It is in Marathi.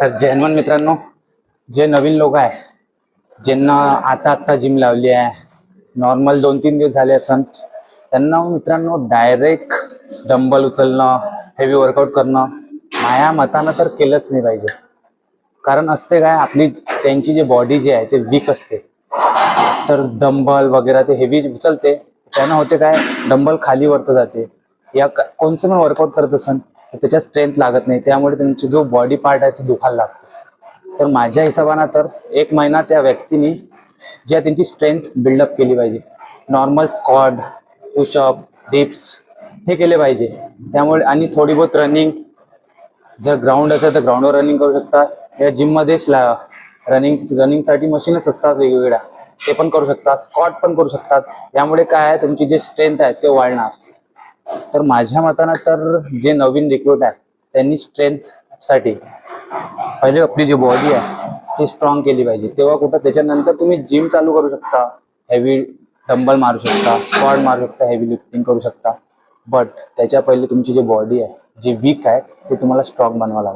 तर जैनवन मित्रांनो जे नवीन लोक आहे ज्यांना आता आता जिम लावली आहे नॉर्मल दोन तीन दिवस झाले असन त्यांना मित्रांनो डायरेक्ट डंबल उचलणं हेवी वर्कआउट करणं माया मतानं तर केलंच नाही पाहिजे. कारण असते काय आपली त्यांची जी बॉडी जी आहे ते वीक असते. तर डंबल वगैरे ते हेवी उचलते. त्यांना होते काय डंबल खाली वरतं जाते. या कोणचं पण वर्कआउट करत असन त्याच्यात स्ट्रेंथ लागत नाही. त्यामुळे त्यांची जो बॉडी पार्ट आहे तो दुखायला लागतो. तर माझ्या हिशोबानं तर एक महिना त्या व्यक्तीने ज्या त्यांची स्ट्रेंथ बिल्डअप केली पाहिजे. नॉर्मल स्कॉड पुशअप डिप्स हे केले पाहिजे. त्यामुळे आणि थोडी बहुत रनिंग जर ग्राउंड असेल तर ग्राउंडवर रनिंग करू शकता. या जिममध्येच रनिंग रनिंगसाठी मशीनच असतात वेगवेगळ्या. ते पण करू शकतात स्कॉट पण करू शकतात. यामुळे काय आहे? तुमची जे स्ट्रेंथ आहे ते वाढणार. तर माझ्या मतानं तर जे नवीन रिक्रूट आहेत त्यांनी स्ट्रेंथसाठी पहिले आपली जी बॉडी आहे ती स्ट्रॉंग केली पाहिजे. तेव्हा कुठं त्याच्यानंतर तुम्ही जिम चालू करू शकता हेवी डंबल मारू शकता स्क्वॉड मारू शकता हेवी लिफ्टिंग करू शकता. बट त्याच्या पहिले तुमची जी बॉडी आहे जी वीक आहे ते तुम्हाला स्ट्रॉंग बनवा लागेल.